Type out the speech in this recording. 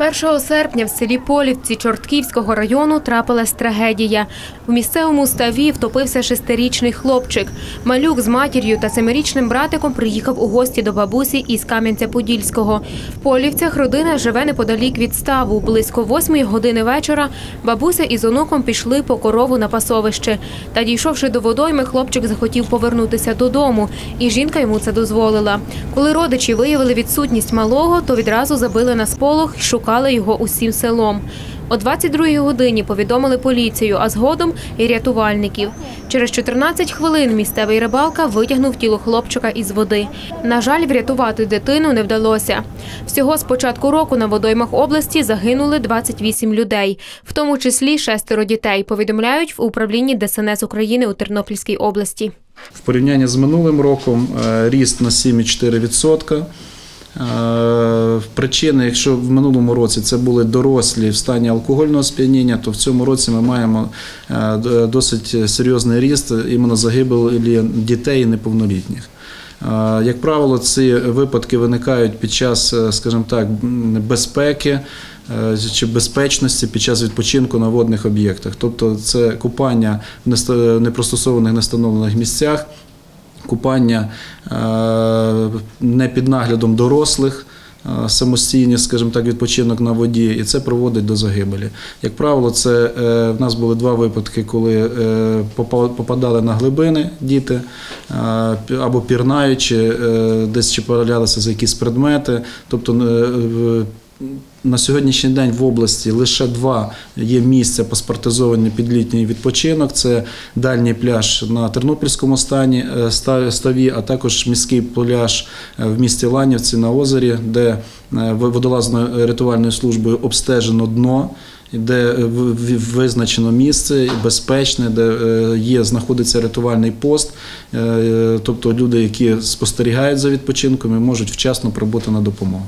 1 серпня в селі Полівці Чортківського району трапилась трагедія. В місцевому ставі втопився шестирічний хлопчик. Малюк з матір'ю та семирічним братиком приїхав у гості до бабусі із Кам'янця-Подільського. В Полівцях родина живе неподалік від ставу. Близько восьмої години вечора бабуся із онуком пішли по корову на пасовище. Та дійшовши до водойми, хлопчик захотів повернутися додому, і жінка йому це дозволила. Коли родичі виявили відсутність малого, то відразу забили на сполох і шукали його усім селом. О 22-й годині повідомили поліцію, а згодом і рятувальників. Через 14 хвилин місцевий рибалка витягнув тіло хлопчика із води. На жаль, врятувати дитину не вдалося. Всього з початку року на водоймах області загинули 28 людей, в тому числі шестеро дітей, повідомляють в управлінні ДСНС України у Тернопільській області. В порівнянні з минулим роком е, ріст на 7,4%. Причини, якщо в минулому році це були дорослі в стані алкогольного сп'яніння, то в цьому році ми маємо е, досить серйозний ріст іменно загибелі дітей і неповнолітніх. Е, Як правило, ці випадки виникають під час, е, скажімо так, безпеки чи безпечності під час відпочинку на водних об'єктах. Тобто це купання в непростосованих нестановлених місцях, купання не під наглядом дорослих. Е, Самостійні, скажімо так, відпочинок на воді, і це проводить до загибелі. Як правило, це е, в нас були два випадки, коли е, попадали на глибини діти, або пірнаючи, десь чіплялися за якісь предмети. Тобто на сьогоднішній день в області лише два є місця паспортизовані під літній відпочинок. Це дальній пляж на Тернопільському стані е, ставі, а також міський пляж е, в місті Ланівці на озері, де е, водолазною рятувальною службою обстежено дно. Де визначено місце безпечне, де є знаходиться рятувальний пост, тобто люди, які спостерігають за відпочинком, і можуть вчасно прибути на допомогу.